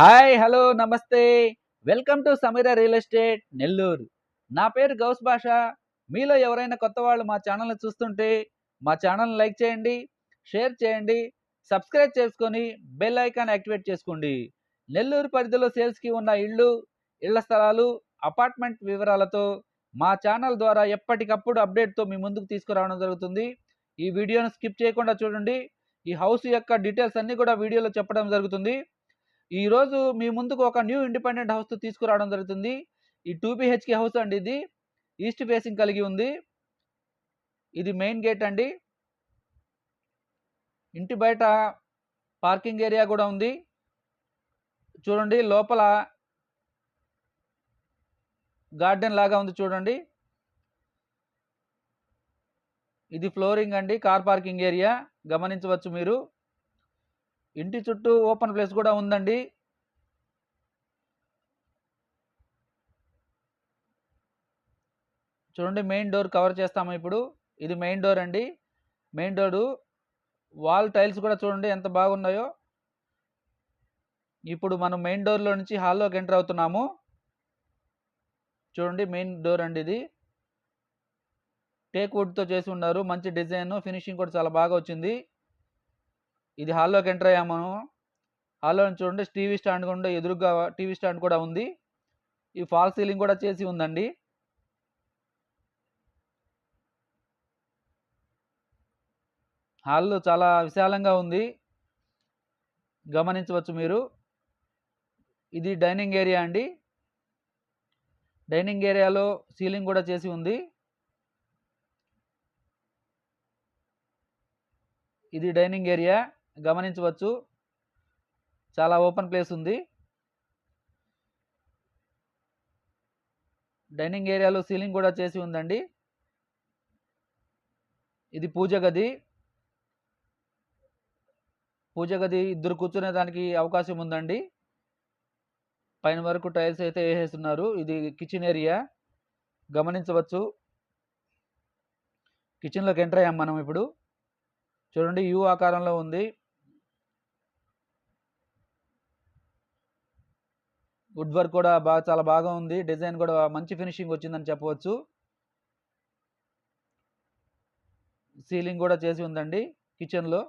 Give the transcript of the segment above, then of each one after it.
Hi hello నమస్తే. Welcome to Sameera real estate Nellore. నా పేరు గౌస్ భాష. మీలో ఎవరైనా కొత్త వాళ్ళు మా ఛానల్ని చూస్తుంటే మా ఛానల్ని లైక్ చేయండి షేర్ చేయండి సబ్స్క్రైబ్ చేసుకొని బెల్ ఐకాన్ యాక్టివేట్ చేసుకోండి. నెల్లూరు పరిధిలో సేల్స్కి ఉన్న ఇళ్ళు ఇళ్ళ స్థలాలు అపార్ట్మెంట్ వివరాలతో మా ఛానల్ ద్వారా ఎప్పటికప్పుడు అప్డేట్తో మీ ముందుకు తీసుకురావడం జరుగుతుంది. ఈ వీడియోను స్కిప్ చేయకుండా చూడండి. ఈ హౌస్ యొక్క డీటెయిల్స్ అన్నీ కూడా వీడియోలో చెప్పడం జరుగుతుంది. ఈరోజు మీ ముందుకు ఒక న్యూ ఇండిపెండెంట్ హౌస్ తీసుకురావడం జరుగుతుంది. ఈ టూ బిహెచ్కే హౌస్ అండి ఇది. ఈస్ట్ ఫేసింగ్ కలిగి ఉంది. ఇది మెయిన్ గేట్ అండి. ఇంటి బయట పార్కింగ్ ఏరియా కూడా ఉంది. చూడండి లోపల గార్డెన్ లాగా ఉంది చూడండి. ఇది ఫ్లోరింగ్ అండి కార్ పార్కింగ్ ఏరియా. గమనించవచ్చు మీరు. ఇంటి చుట్టూ ఓపెన్ ప్లేస్ కూడా ఉందండి. చూడండి మెయిన్ డోర్ కవర్ చేస్తాము ఇప్పుడు. ఇది మెయిన్ డోర్ అండి. మెయిన్ డోరు వాల్ టైల్స్ కూడా చూడండి ఎంత బాగున్నాయో. ఇప్పుడు మనం మెయిన్ డోర్లో నుంచి హాల్లోకి ఎంటర్ అవుతున్నాము. చూడండి మెయిన్ డోర్ అండి ఇది. టేక్ వుడ్తో చేసి ఉన్నారు. మంచి డిజైన్ ఫినిషింగ్ కూడా చాలా బాగా వచ్చింది. ఇది హాల్లోకి ఎంటర్ అయ్యాము మనం హాల్లో చూడండి టీవీ స్టాండ్ కూడా ఎదురుగా టీవీ స్టాండ్ కూడా ఉంది. ఈ ఫాల్ సీలింగ్ కూడా చేసి ఉందండి. హాల్ చాలా విశాలంగా ఉంది. గమనించవచ్చు మీరు. ఇది డైనింగ్ ఏరియా అండి. డైనింగ్ ఏరియాలో సీలింగ్ కూడా చేసి ఉంది. ఇది డైనింగ్ ఏరియా. గమనించవచ్చు. చాలా ఓపెన్ ప్లేస్ ఉంది. డైనింగ్ ఏరియాలో సీలింగ్ కూడా చేసి ఉందండి. ఇది పూజ గది. పూజ గది ఇద్దరు కూర్చునే దానికి అవకాశం ఉందండి. పైన వరకు టైల్స్ అయితే వేసేస్తున్నారు. ఇది కిచెన్ ఏరియా. గమనించవచ్చు. కిచెన్లోకి ఎంటర్ అయ్యాం మనం ఇప్పుడు. చూడండి యూ ఆకారంలో ఉంది. వుడ్ వర్క్ కూడా బాగా చాలా బాగా ఉంది. డిజైన్ కూడా మంచి ఫినిషింగ్ వచ్చిందని చెప్పవచ్చు. సీలింగ్ కూడా చేసి ఉందండి కిచెన్లో.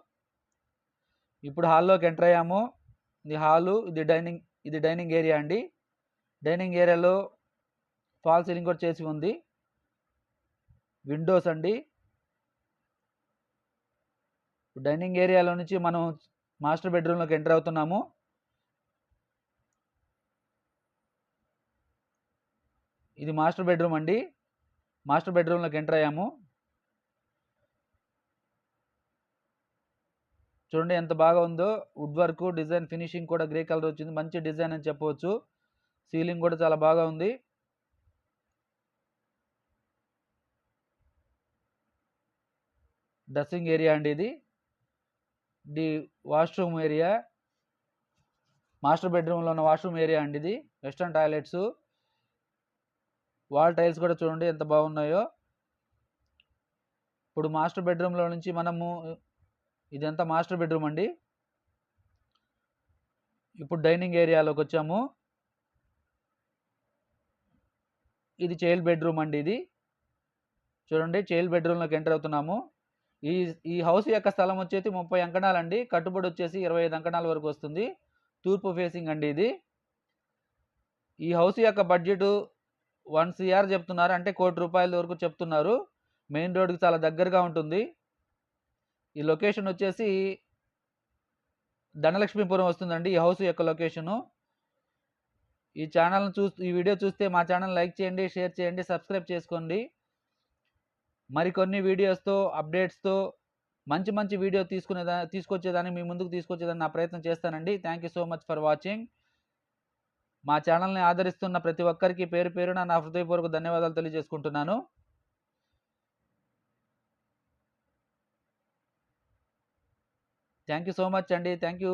ఇప్పుడు హాల్లోకి ఎంటర్ అయ్యాము. ఇది హాలు ఇది డైనింగ్ ఇది డైనింగ్ ఏరియా అండి. డైనింగ్ ఏరియాలో ఫాల్ సీలింగ్ కూడా చేసి ఉంది. విండోస్ అండి. డైనింగ్ ఏరియాలో నుంచి మనం మాస్టర్ బెడ్రూమ్లోకి ఎంటర్ అవుతున్నాము. ఇది మాస్టర్ బెడ్రూమ్ అండి. మాస్టర్ బెడ్రూమ్లోకి ఎంటర్ అయ్యాము. చూడండి ఎంత బాగా ఉందో. వుడ్ వర్క్ డిజైన్ ఫినిషింగ్ కూడా గ్రే కలర్ వచ్చింది. మంచి డిజైన్ అని చెప్పవచ్చు. సీలింగ్ కూడా చాలా బాగా ఉంది. డ్రెస్సింగ్ ఏరియా అండి ఇది. The washroom area. మాస్టర్ బెడ్రూమ్లో ఉన్న వాష్రూమ్ ఏరియా అండి ఇది. Western toilets. వాల్ టైల్స్ కూడా చూడండి ఎంత బాగున్నాయో. ఇప్పుడు మాస్టర్ బెడ్రూమ్లో నుంచి మనము ఇదంతా మాస్టర్ బెడ్రూమ్ అండి. ఇప్పుడు డైనింగ్ ఏరియాలోకి వచ్చాము. ఇది చైల్డ్ బెడ్రూమ్ అండి ఇది. చూడండి చైల్డ్ బెడ్రూమ్లోకి ఎంటర్ అవుతున్నాము. ఈ ఈ హౌస్ యొక్క స్థలం వచ్చేసి ముప్పై అంకణాలు అండి. కట్టుబడి వచ్చేసి ఇరవై ఐదు అంకణాల వరకు వస్తుంది. తూర్పు ఫేసింగ్ అండి ఇది. ఈ హౌస్ యొక్క బడ్జెట్ వన్ సిఆర్ చెప్తున్నారు అంటే కోటి రూపాయల వరకు చెప్తున్నారు. మెయిన్ రోడ్కి చాలా దగ్గరగా ఉంటుంది. ఈ లొకేషన్ వచ్చేసి ధనలక్ష్మీపురం వస్తుందండి ఈ హౌస్ యొక్క లొకేషను. ఈ ఛానల్ని చూ ఈ వీడియో చూస్తే మా ఛానల్ లైక్ చేయండి షేర్ చేయండి సబ్స్క్రైబ్ చేసుకోండి. మరికొన్ని వీడియోస్తో అప్డేట్స్తో మంచి మంచి వీడియో తీసుకునేదా తీసుకొచ్చేదాన్ని మీ ముందుకు తీసుకొచ్చేదాన్ని నా ప్రయత్నం చేస్తానండి. Thank you so much for watching. మా ఛానల్ని ఆదరిస్తున్న ప్రతి ఒక్కరికి పేరు పేరున నా హృదయపూర్వక ధన్యవాదాలు తెలియజేసుకుంటున్నాను. థ్యాంక్ యూ సో మచ్ అండి. Thank you.